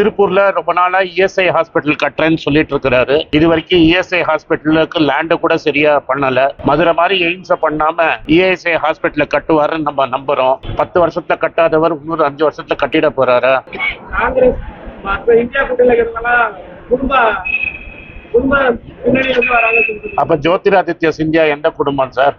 திருப்பூர்ல ரொம்ப நாளா இஎஸ்ஐ ஹாஸ்பிட்டல் கட்டுறேன்னு சொல்லிட்டு இருக்கிறாரு. இது வரைக்கும் இஎஸ்ஐ ஹாஸ்பிட்டலுக்கு லேண்டு கூட சரியா பண்ணல. மதுரை மாதிரி எய்ம்ஸ பண்ணாம இஎஸ்ஐ ஹாஸ்பிட்டல கட்டுவாருன்னு நம்ம நம்புறோம். பத்து வருஷத்துல கட்டாதவர் இன்னொரு அஞ்சு வருஷத்துல கட்டிட போறாரு? காங்கிரஸ் மற்ற இந்தியா கூட்டணியில குடும்ப குடும்ப பின்னணியில இருந்து வராங்க. சொல்லுது அப்ப ஜோதிராதித்ய சிந்தியா எந்த குடும்பம் சார்?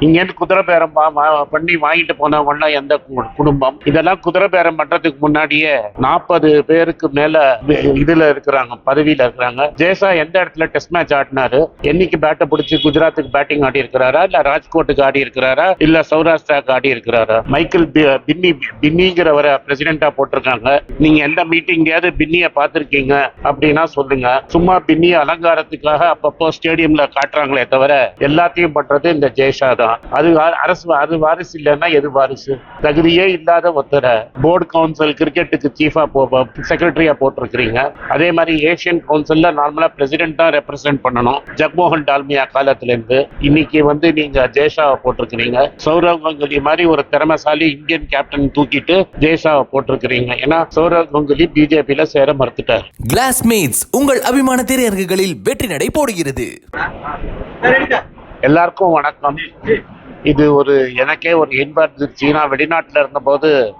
இங்கேருந்து குதிரை பேரம் பா- பண்ணி வாங்கிட்டு போனவங்கன்னா எந்த கு- குடும்பம்? இதெல்லாம் குதிரை பேரம் பண்றதுக்கு முன்னாடியே நாற்பது பேருக்கு மேல இதுல இருக்கிறாங்க பதவியில இருக்கிறாங்க. ஜேசா எந்த இடத்துல டெஸ்ட் மேட்ச் ஆடினாரு? என்னைக்கு பேட்டை பிடிச்சி குஜராத்துக்கு பேட்டிங் ஆடி இருக்கிறாரா? இல்ல ராஜ்கோட்டுக்கு ஆடி இருக்கிறாரா? இல்ல சௌராஷ்டிராக்கு ஆடி இருக்கிறாரா? மைக்கேல் பி- பின்னி பின்னிங்கிறவரை பிரசிடென்டா போட்டிருக்காங்க. நீங்க எந்த மீட்டிங்கையாவது பின்னிய பார்த்திருக்கீங்க அப்படின்னா சொல்லுங்க. சும்மா பின்னி அலங்காரத்துக்காக அப்பப்போ ஸ்டேடியம்ல காட்டுறாங்களே தவிர எல்லாத்தையும் பண்றது இந்த ஜெய்ஷா தான். அது அரசு அது வாரிசு இல்லைன்னா எது வாரிசு? தகுதியே இல்லாத ஒருத்தரை போர்டு கவுன்சில் கிரிக்கெட்டுக்கு சீஃபா போ செக்ரட்டரியா போட்டிருக்கிறீங்க. அதே மாதிரி ஏசியன் கவுன்சில்ல நார்மலா பிரசிடென்டா ரெப்ரசென்ட் பண்ணணும். ஜக்மோகன் டால்மியா காலத்துல இருந்து இன்னைக்கு வந்து நீங்க ஜெயஷாவை போட்டிருக்கிறீங்க. சௌரவ் கங்குலி மாதிரி ஒரு திறமைசாலி இந்தியன் கேப்டன் தூக்கிட்டு ஜெயஷாவை போட்டிருக்கிறீங்க. ஏன்னா சௌரவ் கங்குலி பிஜேபியில சேர மறுத்துட்டார். கிளாஸ்மேட்ஸ் உங்கள் அபிமான திரையரங்குகளில் வெற்றி நடை போடுகிறது. எல்லாருக்கும் வணக்கம். இது ஒரு எனக்கே ஒரு இன்ப அதிர்ச்சி நான் வெளிநாட்டில் இருந்தபோது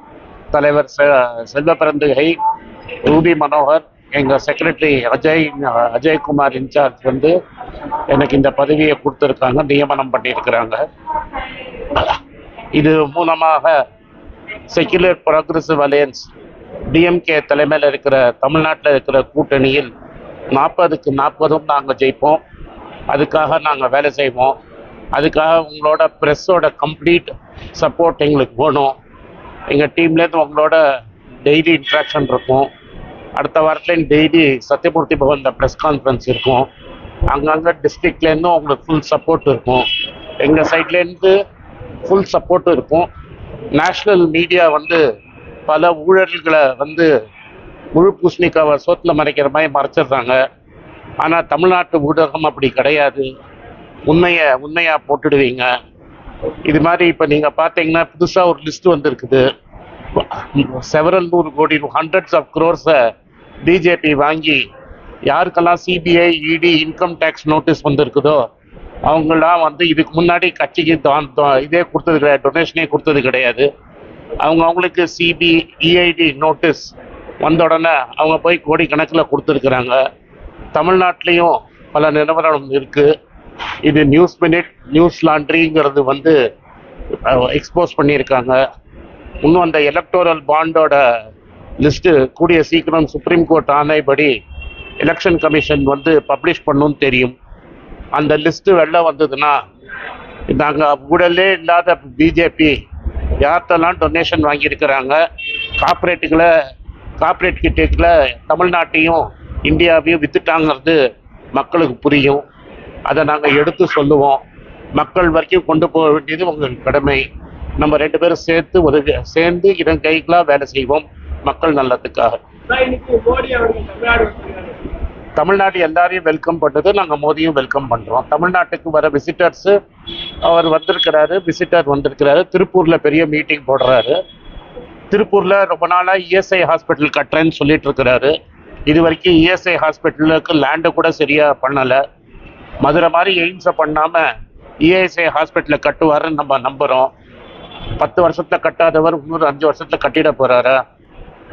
தலைவர் செ- செல்வ பிறந்துகை ரூபி மனோகர் எங்கள் செக்ரட்டரி அஜய் அஜய்குமார் இன்சார்ஜ் வந்து எனக்கு இந்த பதவியை கொடுத்துருக்காங்க நியமனம் பண்ணியிருக்கிறாங்க. இது மூலமாக செக்யுலர் ப்ரோக்ரஸிவ் அலையன்ஸ் டிஎம்கே தலைமையில் இருக்கிற தமிழ்நாட்டில் இருக்கிற கூட்டணியில் நாற்பதுக்கு நாற்பதும் நாங்கள் ஜெயிப்போம். அதுக்காக நாங்கள் வேலை செய்வோம். அதுக்காக உங்களோட ப்ரெஸ்ஸோட கம்ப்ளீட் சப்போர்ட் எங்களுக்கு வேணும். எங்கள் டீம்லேருந்து உங்களோட டெய்லி இன்ட்ராக்ஷன் இருக்கும். அடுத்த வாரத்துலேயும் டெய்லி சத்யமூர்த்தி பவனில் ப்ரெஸ் கான்ஃபரன்ஸ் இருக்கும். அங்கங்கே டிஸ்ட்ரிக்ட்லேருந்தும் உங்களுக்கு ஃபுல் சப்போர்ட் இருக்கும். எங்கள் சைட்லேருந்து ஃபுல் சப்போர்ட் இருக்கும். நேஷ்னல் மீடியா வந்து பல ஊழல்களை வந்து முழு பூசணிக்காவை சோத்தில் மறைக்கிற மாதிரி மறைச்சிடுறாங்க. ஆனால் தமிழ்நாட்டு ஊடகம் அப்படி கிடையாது. உண்மையை உண்மையாக போட்டுடுவீங்க. இது மாதிரி இப்போ நீங்கள் பார்த்தீங்கன்னா புதுசாக ஒரு லிஸ்ட் வந்திருக்குது. செவரல் நூறு கோடி ஹண்ட்ரட்ஸ் ஆஃப் க்ரோர்ஸை பிஜேபி வாங்கி யாருக்கெல்லாம் சிபிஐ இடி இன்கம் டேக்ஸ் நோட்டீஸ் வந்திருக்குதோ அவங்களாம் வந்து இதுக்கு முன்னாடி கட்சிக்கு தான் இதே கொடுத்தது கிடையாது டொனேஷனே கொடுத்தது கிடையாது. அவங்க அவங்களுக்கு சிபி இஐடி நோட்டீஸ் வந்த உடனே அவங்க போய் கோடிக்கணக்கில் கொடுத்துருக்குறாங்க. தமிழ்நாட்டிலையும் பல நிறுவனம் இருக்குது இது நியூஸ் மினிட் நியூஸ் லாண்ட்ரிங்கிறது வந்து எக்ஸ்போஸ் பண்ணியிருக்காங்க. இன்னும் அந்த எலக்டோரல் பாண்டோட லிஸ்ட்டு கூடிய சீக்கிரம் சுப்ரீம் கோர்ட் ஆணைப்படி எலெக்ஷன் கமிஷன் வந்து பப்ளிஷ் பண்ணுன்னு தெரியும். அந்த லிஸ்ட்டு வெளில வந்ததுன்னா நாங்கள் ஊழலே இல்லாத பிஜேபி யார்கிட்டலாம் டொனேஷன் வாங்கியிருக்கிறாங்க கார்பரேட்டுகளை கார்பரேட் கிட்டேக்கில் தமிழ்நாட்டையும் இந்தியாவையும் வித்துட்டாங்கிறது மக்களுக்கு புரியும். அதை நாங்கள் எடுத்து சொல்லுவோம். மக்கள் வரைக்கும் கொண்டு போக வேண்டியது உங்கள் கடமை. நம்ம ரெண்டு பேரும் சேர்த்து உதவி சேர்ந்து இதன் கைகளாக வேலை செய்வோம். மக்கள் நல்லதுக்காக தமிழ்நாடு எல்லாரையும் வெல்கம் பண்ணுறது நாங்கள் மோதியும் வெல்கம் பண்ணுறோம் தமிழ்நாட்டுக்கு வர விசிட்டர்ஸு அவர் வந்திருக்கிறாரு விசிட்டர் வந்திருக்கிறாரு. திருப்பூரில் பெரிய மீட்டிங் போடுறாரு. திருப்பூரில் ரொம்ப நாளாக இஎஸ்ஐ ஹாஸ்பிட்டல் கட்டுறேன்னு சொல்லிட்டு இருக்கிறாரு. இது வரைக்கும் இஎஸ்ஐ ஹாஸ்பிட்டலுக்கு லேண்டு கூட சரியாக பண்ணலை. மதுரை மாதிரி எய்ம்ஸை பண்ணாமல் இஎஸ்ஐ ஹாஸ்பிட்டலை கட்டுவாருன்னு நம்ம நம்புகிறோம் பத்து வருஷத்தில் கட்டாதவர் இன்னொரு அஞ்சு வருஷத்தில் கட்டிட போகிறாரு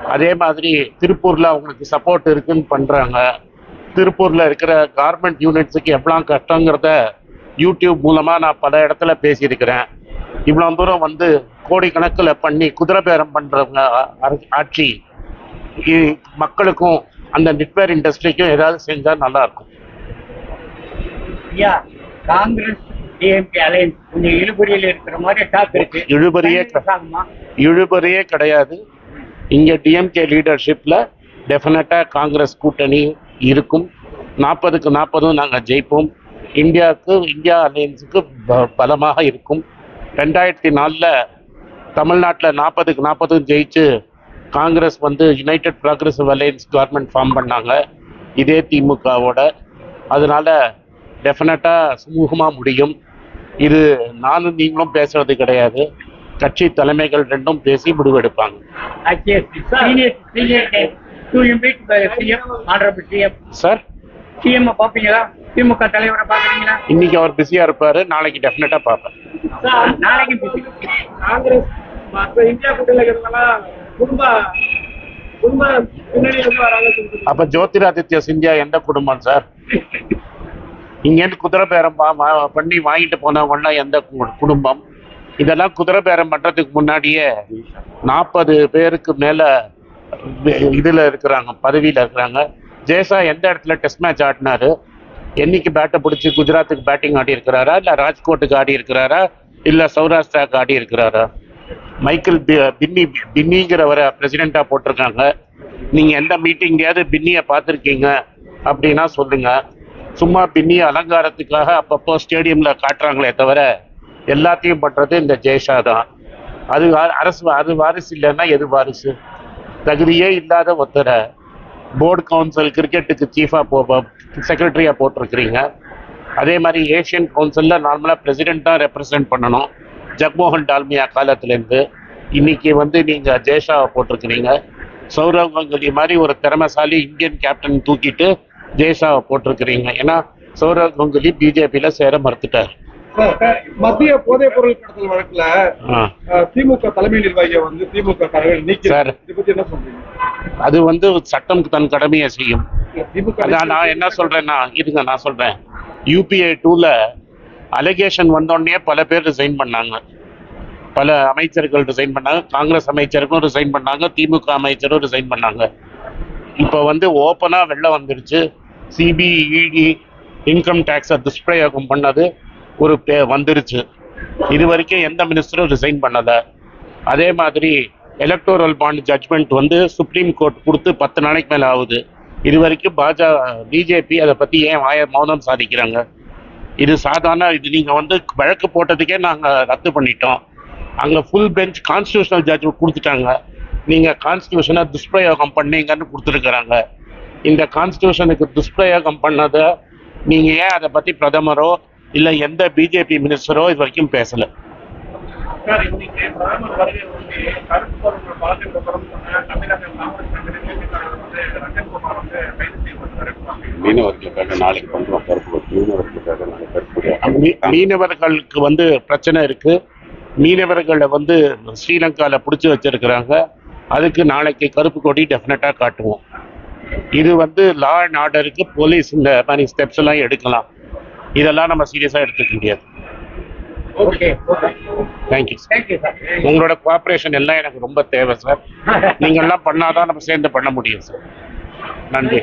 அதே மாதிரி திருப்பூரில் அவங்களுக்கு சப்போர்ட் இருக்குன்னு பண்ணுறாங்க திருப்பூரில் இருக்கிற கார்மெண்ட் யூனிட்ஸுக்கு எவ்வளோ கஷ்டங்கிறத யூடியூப் மூலமாக நான் பல இடத்துல பேசியிருக்கிறேன். இவ்வளோ தூரம் வந்து கோடிக்கணக்கில் பண்ணி குதிரை பேரம் பண்ணுறவங்க ஆட்சி இ- மக்களுக்கும் அந்த நெட்வேர் இண்டஸ்ட்ரிக்கும் ஏதாவது செஞ்சால் நல்லாயிருக்கும். ஐயா காங்கிரஸ் டிஎம்கே அலையன்ஸ் கொஞ்சம் இழுபறியில் இருக்கிற மாதிரி டாக் இருக்கு. இழுபறியே இழுபறியே கிடையாது. இங்கே டிஎம்கே லீடர்ஷிப்பில் டெஃபினட்டாக காங்கிரஸ் கூட்டணி இருக்கும். நாற்பதுக்கு நாற்பதும் நாங்கள் ஜெயிப்போம். இந்தியாவுக்கு இந்தியா அலையன்ஸுக்கு பலமாக இருக்கும். ரெண்டாயிரத்தி நாலில் தமிழ்நாட்டில் நாற்பதுக்கு நாற்பதும் ஜெயிச்சு காங்கிரஸ் வந்து united progressive alliance government form பண்ணாங்க. இதே திமுகவோட. அதனால டெஃபினட்டாக சுமூகமாக முடியும். இது நானும் நீங்களும் பேசுறது கிடையாது. கட்சி தலைமைகள் ரெண்டும் பேசி முடிவெடுப்பாங்க. சார் சிஎம் பாப்பீங்களா திமுக தலைவரை பாக்குறீங்களா இன்னைக்கு அவர் பிஸியா இருப்பாரு. நாளைக்கு டெஃபினட்டா பார்ப்பேன். சார் நாளைக்கு busy. காங்கிரஸ் இந்தியா கூட்டணியில குடும்ப குடும்ப அப்ப ஜோதிராதித்ய சிந்தியா எந்த குடும்பம் சார்? இங்கேருந்து குதிரை பேரம் பா- பண்ணி வாங்கிட்டு போனவங்கன்னா எந்த கு- குடும்பம்? இதெல்லாம் குதிரை பேரம் பண்றதுக்கு முன்னாடியே நாற்பது பேருக்கு மேல இதில் இதுல இருக்கிறாங்க பதவியில இருக்கிறாங்க. ஜேசா எந்த இடத்துல டெஸ்ட் மேட்ச் ஆடினாரு? என்னைக்கு பேட்டை பிடிச்சி குஜராத்துக்கு பேட்டிங் ஆடி இருக்கிறாரா இல்ல ராஜ்கோட்டுக்கு ஆடி இருக்கிறாரா இல்ல சௌராஷ்டிராக்கு ஆடி இருக்கிறாரா மைக்கேல் பின்னி பின்னிங்கிறவரை பிரசிடெண்டா போட்டிருக்காங்க. நீங்கள் எந்த மீட்டிங்கையாவது பின்னியை பார்த்துருக்கீங்க அப்படின்னா சொல்லுங்க. சும்மா பின்னி அலங்காரத்துக்காக அப்பப்போ ஸ்டேடியமில் காட்டுறாங்களே தவிர எல்லாத்தையும் பண்ணுறது இந்த ஜெயஷா தான். அது அரசு அது வாரிசு இல்லைன்னா எது வாரிசு? தகுதியே இல்லாத ஒருத்தரை போர்டு கவுன்சில் கிரிக்கெட்டுக்கு சீஃபாக போ செக்ரட்டரியாக போட்டிருக்கிறீங்க. அதே மாதிரி ஏஷியன் கவுன்சிலில் நார்மலாக பிரசிடென்ட் தான் ரெப்ரசன்ட் பண்ணணும். ஜக்மோகன் டால்மியா காலத்திலேருந்து இன்னைக்கு வந்து நீங்க ஜெயஷாவை போட்டிருக்கிறீங்க. சௌரவ் கங்குலி மாதிரி ஒரு திறமைசாலி இந்தியன் கேப்டன் தூக்கிட்டு ஜெயஷாவை போட்டிருக்கிறீங்க. ஏன்னா சௌரவ் கங்குலி பிஜேபியில சேர மறுத்துட்டார். மத்திய போதைப் பொருள் கடத்தல் வழக்குல திமுக தலைமை நிர்வாகியை வந்து திமுக தலைவர் நீக்கி சார். என்ன சொல்றீங்க? அது வந்து சட்டம் தன் கடமையை செய்யும். நான் என்ன சொல்றேன்னா இருங்க நான் சொல்றேன். யூபிஐ டூல அலிகேஷன் வந்தோடனே பல பேர் ரிசைன் பண்ணாங்க. பல அமைச்சர்கள் ரிசைன் பண்ணாங்க. காங்கிரஸ் அமைச்சர்களும் ரிசைன் பண்ணாங்க. திமுக அமைச்சரும் ரிசைன் பண்ணாங்க. இப்போ வந்து ஓப்பனாக வெளில வந்துருச்சு. சிபிஇடி இன்கம் டேக்ஸை துஷ்பிரயோகம் பண்ணது ஒரு பே வந்துருச்சு. இது வரைக்கும் எந்த மினிஸ்டரும் ரிசைன் பண்ணலை. அதே மாதிரி எலக்டோரல் பாண்ட் ஜட்ஜ்மெண்ட் வந்து சுப்ரீம் கோர்ட் கொடுத்து பத்து நாளைக்கு மேலே ஆகுது. இது வரைக்கும் பாஜக பிஜேபி அதை பற்றி ஏன் வாய மௌனம் சாதிக்கிறாங்க? இது சாதாரண இது நீங்க வந்து வழக்கு போட்டதுக்கே நாங்க ரத்து பண்ணிட்டோம். அங்க ஃபுல் பெஞ்ச் கான்ஸ்டியூஷனல் ஜட்ஜ்மெண்ட் கொடுத்துட்டாங்க. நீங்க கான்ஸ்டியூஷனை துஷ்பிரயோகம் பண்ணீங்கன்னு கொடுத்துருக்குறாங்க. இந்த கான்ஸ்டியூஷனுக்கு துஷ்பிரயோகம் பண்ணதை நீங்க ஏன் அதை பத்தி பிரதமரோ இல்ல எந்த பிஜேபி மினிஸ்டரோ இது வரைக்கும் பேசல. தமிழக காங்கிரஸ் மீனவர்களுக்காக நாளைக்கு பண்றோம் கருப்பு மீனவர்களுக்காக நாளைக்கு கருப்பு மீனவர்களுக்கு வந்து பிரச்சனை இருக்கு. மீனவர்களை வந்து ஸ்ரீலங்கால பிடிச்சி வச்சிருக்கிறாங்க. அதுக்கு நாளைக்கு கருப்பு கொடி டெஃபினட்டா காட்டுவோம். இது வந்து லா அண்ட் ஆர்டருக்கு போலீஸ் இந்த மாதிரி ஸ்டெப்ஸ் எல்லாம் எடுக்கலாம். இதெல்லாம் நம்ம சீரியஸா எடுத்துக்க முடியாது. Okay okay thank you sir உங்களோட கோஆப்ரேஷன் எல்லாம் எனக்கு ரொம்ப தேவை சார் நீங்க எல்லாம் பண்ணாதான் நம்ம சேர்ந்து பண்ண முடியும் சார் நன்றி